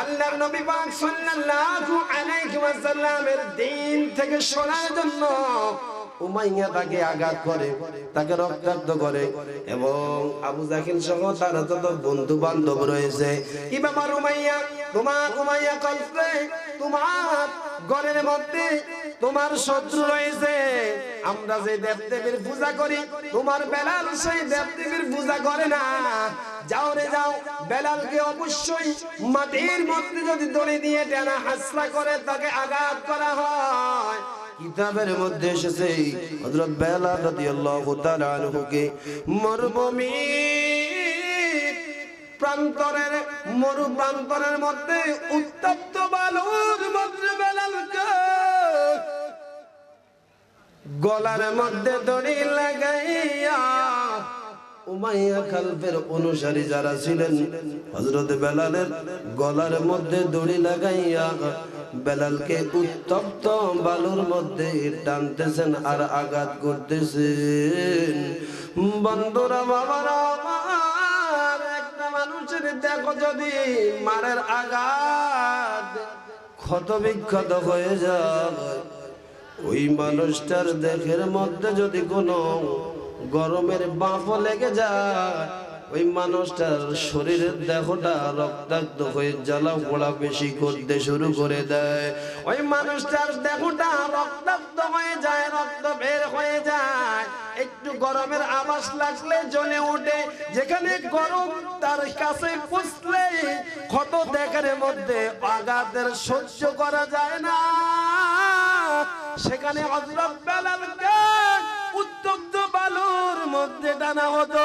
আল্লাহর নবী পাক সাল্লাল্লাহু আলাইহি ওয়াসাল্লামের দিন থেকে সরার জন্য উমাইয়া তাকে আঘাত করে, তাকে রক্তাক্ত করে এবং আবু জাকিল সহ তার যত বন্ধু বান্ধব রয়েছে, ইমাম আর উমাইয়া তোমার উমাইয়া কল্পে তোমার ঘরের মধ্যে তোমার শত্রু রয়েছে। আমরা যে দেবদেবীর পূজা করি, তোমার বেলাল সেই দেবদেবীর পূজা করে না। যাও রে যাও, বেলালকে অবশ্যই মাটির মধ্যে যদি দড়ি দিয়ে টানা হাসরা করে তাকে আঘাত করা হয়। কিতাবের মধ্যে এসেছে, হযরত বেলাল রাদিয়াল্লাহু তাআলা আনহুকে মরুভূমি প্রান্তরের, মরু প্রান্তরের মধ্যে উত্তপ্ত বালুর মধ্যে গলার মধ্যে দড়ি লাগাইয়া অনুসারী যারা ছিলেন, হযরত বেলালের গলার মধ্যে দড়ি লাগাইয়া বেলালকে উত্তপ্ত বালুর মধ্যে টানতেছেন আর আঘাত করতেছেন। বন্ধুরা, বাবারা মানুষের দেখো যদি মারের আঘাত ক্ষত বিক্ষত হয়ে যায়, ওই মানুষটার দেখের মধ্যে যদি কোনো গরমের বাঁপ লেগে যায় ওই মানুষটার শরীরের দেহটা রক্তাক্ত হয়ে জ্বালা পোড়া বেশি করতে শুরু করে দেয়। ওই মানুষটার দেহটা রক্তাক্ত হয়ে যায়, রক্ত বের হয়ে যায়। একটু গরমের আবাস লাগলে জ্বলে ওঠে। যেখানে গরম, তার কাছে পুষলে ক্ষত দেখার মধ্যে আঘাতের সহ্য করা যায় না। সেখানে হযরত বেলালকে উত্তপ্ত বালুর মধ্যে টানা হতো।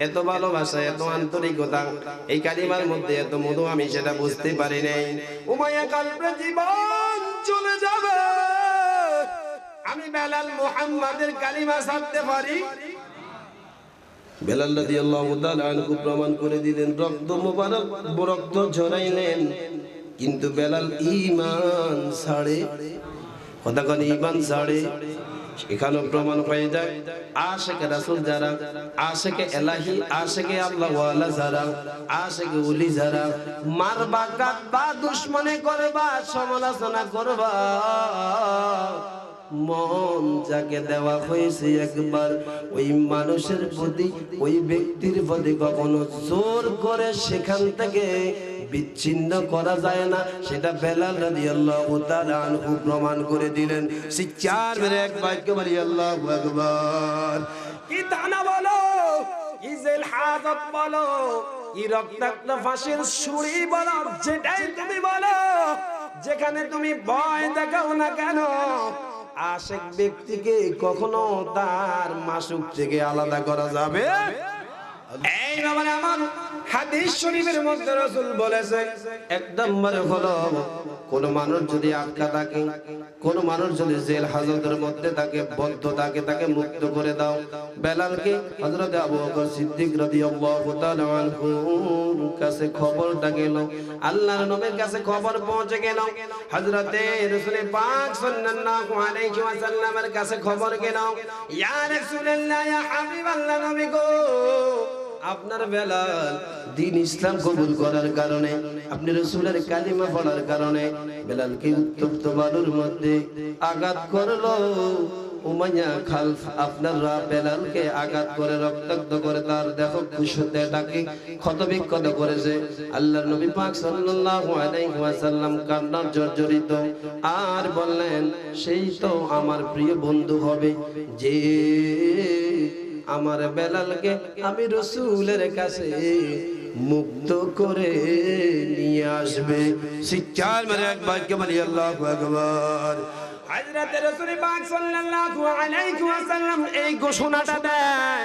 এত ভালোবাসা, এত আন্তরিকতা, এই কালিমার মধ্যে এত মধু আমি সেটা বুঝতে পারি নাই। উমায়া কালবে জীবন চলে যাবে। আমি বেলাল মুহাম্মাদের কালিমা ছাড়তে পারি? বেলাল প্রমাণ করে দিলেন, রক্ত মোবারক রক্ত ঝরাইলেন। কিন্তু বেলাল ঈমান ছাড়ে, কথা কোন, ঈমান ছাড়ে। এখানেও প্রমাণ হয়ে যায়, আশেকে রাসুল যারা, আশেকে এলাহি, আশেকে আল্লাহ ওয়ালা যারা, আশেকে উলি যারা, মারবা কাটবা দুশ্মনে করবা, সমালোচনা করবা। মন যাকে দেওয়া হয়েছে একবার, ওই মানুষের প্রতি, ওই ব্যক্তির প্রতি কখনো জোর করে সেখান থেকে বিচ্ছিন্ন করা যায় না। সেটা বেলাল রাদিয়াল্লাহু তাআলা আনহু প্রমাণ করে দিলেন। শিক্ষার মেরে এক বাক্য বলি, আল্লাহু আকবার। কি তানা বলো, কি জেল হাজত বলো, কি রক্তাক্ত ফাঁসির ছুরি বলো, যেটাই তুমি বলো, যেখানে তুমি ভয় দেখাও না কেন আশেক ব্যক্তিকে কখনো তার মাসুক থেকে আলাদা করা যাবে? এই বাবার আমার হাদিস শরীফের মধ্যে রাসূল বলেছে এক নম্বরে হলো, কোন মানুষ যদি আটকা থাকে কোন মানুষ যদি জেল হাজতের মধ্যে তাকে বদ্ধ থাকে, তাকে মুক্ত করে দাও। বেলালকে হযরত আবু বকর সিদ্দিক রাদিয়াল্লাহু তাআলা আনহুর কাছে খবরটা গেল। আল্লাহর নবীর কাছে খবর পৌঁছে গেল। হযরতে রাসূল পাক সাল্লাল্লাহু আলাইহি ওয়াসাল্লামের কাছে খবর গেল। ইয়া রাসূলুল্লাহ, ইয়া হাবিবাল্লাহ নবী গো। আপনার বেলাল দিন ইসলাম কবুল করার কারণে, আপনি রসুলের কালিমা পড়ার কারণে বেলালকে উত্তপ্ত বালুর মধ্যে আঘাত করল। আঘাত করে তার করেছে। নবী কান্নার জর্জরিত। আর বললেন, সেই তো আমার প্রিয় বন্ধু হবে যে আমার বেলালকে আমি রসুলের কাছে মুক্ত করে নিয়ে আসবে। শিক্ষার মানে একবার বাক্য মানে আল্লাহ ভগবান হাজরাতে রসুল পাক সাল্লাল্লাহু আলাইহি ওয়াসাল্লাম এই ঘোষণাটা দেয়।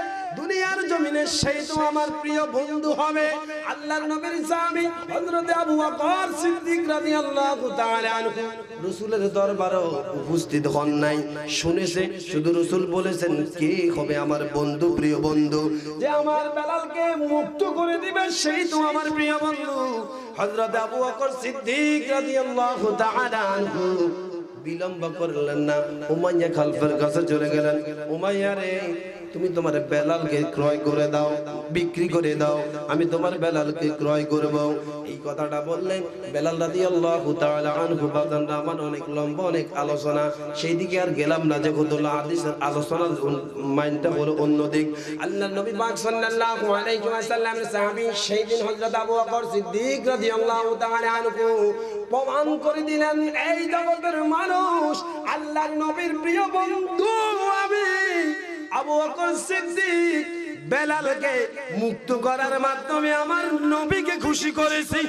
দুনিয়ার জমিনে সেই তো আমার প্রিয় বন্ধু হবে। আল্লাহর নবীর স্বামী হযরত আবু বকর সিদ্দিক রাদিয়াল্লাহু তাআলা আনহু। রসুলের দরবারও উপস্থিত হন নাই। শুনেছে, শুধু রসুল বলেছেন, কে হবে আমার বন্ধু, প্রিয় বন্ধু? যে আমার বেলালকে মুক্ত করে দিবে, সেই তো আমার প্রিয় বন্ধু। হযরত আবু বকর সিদ্দিক রাদিয়াল্লাহু তাআলা আনহু। বিলম্ব করলেন না। উমাইয়া খালফের কাছে চলে গেলেন। উমাইয়া রে, তুমি তোমার বেলালকে ক্রয় করে দাও, বিক্রি করে দাও, আমি তোমার বেলালকে ক্রয় করব। এই কথাটা বললেন বেলাল রাদিয়াল্লাহু তাআলা আনহু। বাদান আমার অনেক লম্বা, অনেক আলোচনা। সেই দিকে আর গেলাম না যে কতলা হাদিসের আলোচনার মাইন্ডটা হলো অন্যদিক আল্লাহ নবী পাক সাল্লাল্লাহু আলাইহি ওয়াসাল্লামের সাহাবী সেই দিন হযরত আবু বকর সিদ্দিক রাদিয়াল্লাহু তাআলা আনহু প্রমাণ করে দিলেন, এই জগতের মানুষ, আল্লাহর নবীর প্রিয় বন্ধু আমি। আবু বকর সিদ্দিক বেলালকে মুক্ত করার মাধ্যমে আমার নবীকে খুশি করেছি।